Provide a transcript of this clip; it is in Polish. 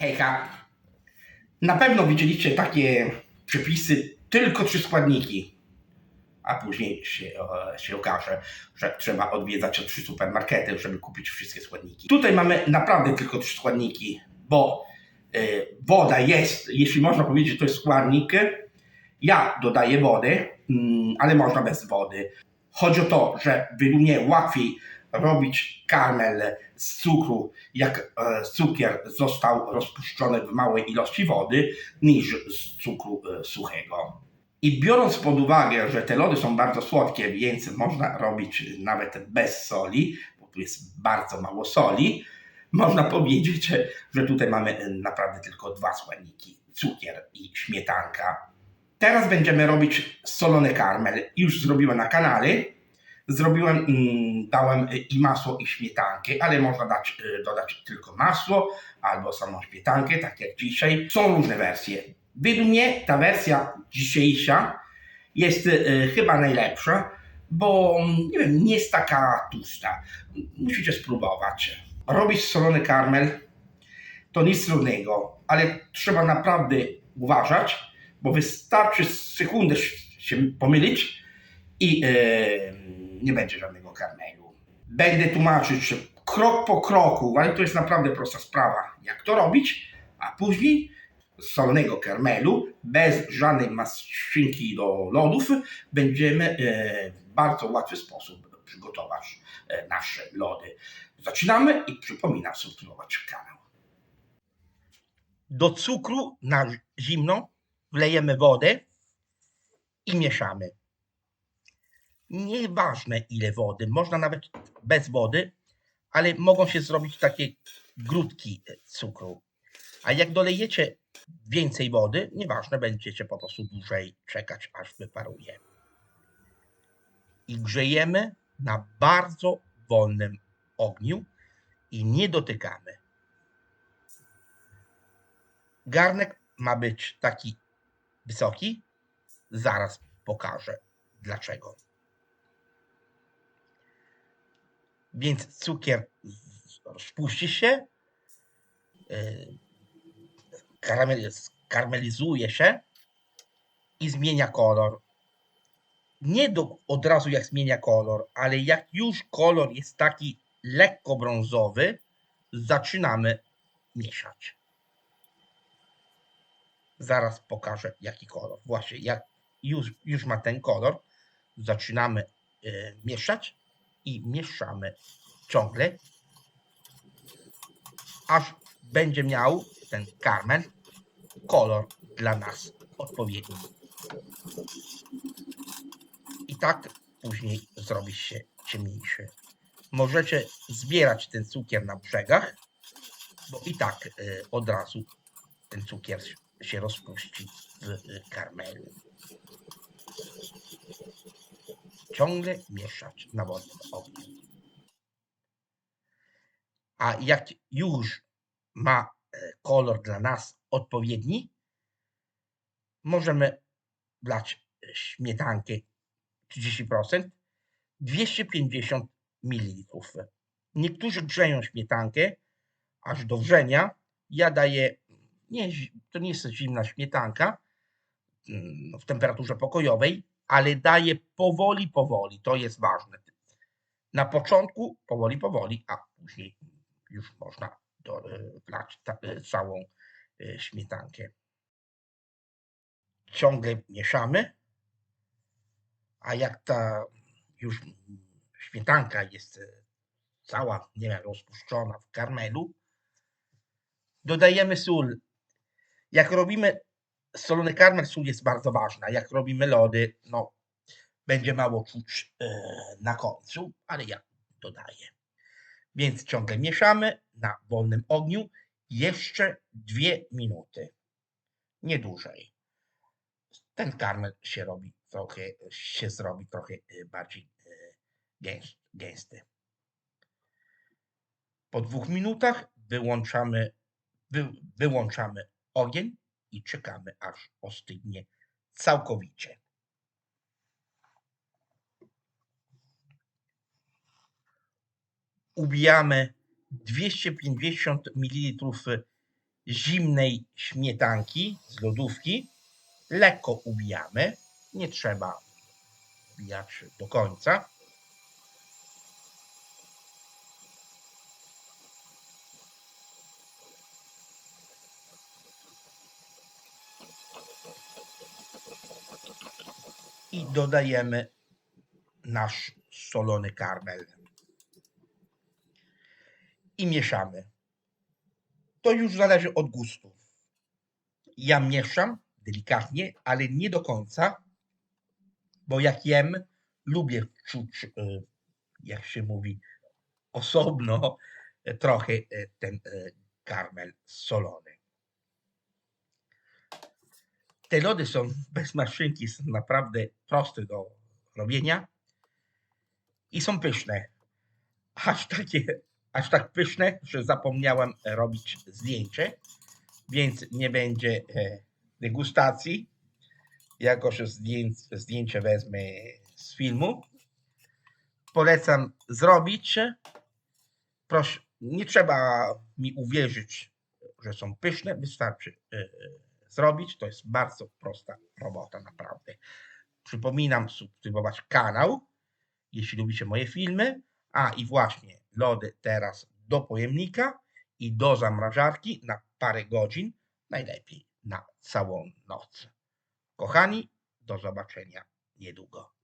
Hejka. Na pewno widzieliście takie przepisy, tylko trzy składniki. A później się, się okaże, że trzeba odwiedzać trzy supermarkety, żeby kupić wszystkie składniki. Tutaj mamy naprawdę tylko trzy składniki, bo e, woda jest, jeśli można powiedzieć, to jest składnik. Ja dodaję wodę, mm, ale można bez wody. Chodzi o to, że według mnie łatwiej robić karmel z cukru, jak e, cukier został rozpuszczony w małej ilości wody, niż z cukru e, suchego. I biorąc pod uwagę, że te lody są bardzo słodkie, więc można robić nawet bez soli, bo tu jest bardzo mało soli, można powiedzieć, że- tutaj mamy e, naprawdę tylko dwa składniki: cukier i śmietanka. Teraz będziemy robić solony karmel. Już zrobiłem na kanale. Zrobiłem, dałem i masło, i śmietankę, ale można dać, y, dodać tylko masło albo samą śmietankę, tak jak dzisiaj. Są różne wersje. Według mnie ta wersja dzisiejsza jest y, chyba najlepsza, bo nie wiem, nie jest taka tłusta. Musicie spróbować. Robić solony karmel to nic trudnego, ale trzeba naprawdę uważać, bo wystarczy sekundę się pomylić i nie będzie żadnego karmelu. Będę tłumaczyć krok po kroku, ale to jest naprawdę prosta sprawa, jak to robić, a później z solnego karmelu, bez żadnej maszynki do lodów, będziemy e, w bardzo łatwy sposób przygotować e, nasze lody. Zaczynamy i przypominam subskrybować kanał. Do cukru na zimno wlejemy wodę i mieszamy. Nieważne ile wody, można nawet bez wody, ale mogą się zrobić takie grudki cukru. A jak dolejecie więcej wody, nieważne, będziecie po prostu dłużej czekać, aż wyparuje. I grzejemy na bardzo wolnym ogniu i nie dotykamy. Garnek ma być taki wysoki. Zaraz pokażę dlaczego. Więc cukier rozpuści się, karameliz- karmelizuje się i zmienia kolor. Nie do, od razu jak zmienia kolor, ale jak już kolor jest taki lekko brązowy, zaczynamy mieszać. Zaraz pokażę jaki kolor. Właśnie jak już, już ma ten kolor, zaczynamy e, mieszać i mieszamy ciągle, aż będzie miał ten karmel kolor dla nas odpowiedni. I tak później zrobi się ciemniejszy. Możecie zbierać ten cukier na brzegach, bo i tak e, od razu ten cukier się rozpuści w karmelu. Ciągle mieszać na wodnym ogniu. A jak już ma e, kolor dla nas odpowiedni, możemy wlać e, śmietankę 30%, 250 ml. Niektórzy grzeją śmietankę aż do wrzenia. Ja daję, nie, to nie jest zimna śmietanka mm, w temperaturze pokojowej, ale daję powoli, powoli. To jest ważne. Na początku powoli, powoli, a później już można e, wlać e, całą e, śmietankę. Ciągle mieszamy, a jak ta już śmietanka jest cała, nie wiem, rozpuszczona w karmelu, dodajemy sól. Jak robimy solony karmel, sól jest bardzo ważna. Jak robimy lody, no będzie mało czuć e, na końcu, ale ja dodaję. Więc ciągle mieszamy na wolnym ogniu jeszcze dwie minuty. Nie dłużej. Ten karmel się robi trochę, się zrobi trochę e, bardziej e, gęs- gęsty. Po dwóch minutach wyłączamy, wy, wyłączamy ogień i czekamy aż ostygnie całkowicie. Ubijamy 250 ml zimnej śmietanki z lodówki. Lekko ubijamy. Nie trzeba ubijać do końca. I dodajemy nasz solony karmel. I mieszamy. To już zależy od gustu. Ja mieszam delikatnie, ale nie do końca, bo jak jem, lubię czuć, y, jak się mówi, osobno trochę e, ten e, karmel solony. Te lody są bez maszynki, są naprawdę proste do robienia i są pyszne. Aż takie, aż tak pyszne, że zapomniałem robić zdjęcie, więc nie będzie e, degustacji, jako że zdję, zdjęcie wezmę z filmu. Polecam zrobić. Proszę, nie trzeba mi uwierzyć, że są pyszne, wystarczy e, e, zrobić. To jest bardzo prosta robota, naprawdę. Przypominam subskrybować kanał, jeśli lubicie moje filmy. A i właśnie lody teraz do pojemnika i do zamrażarki na parę godzin, najlepiej na całą noc. Kochani, do zobaczenia niedługo.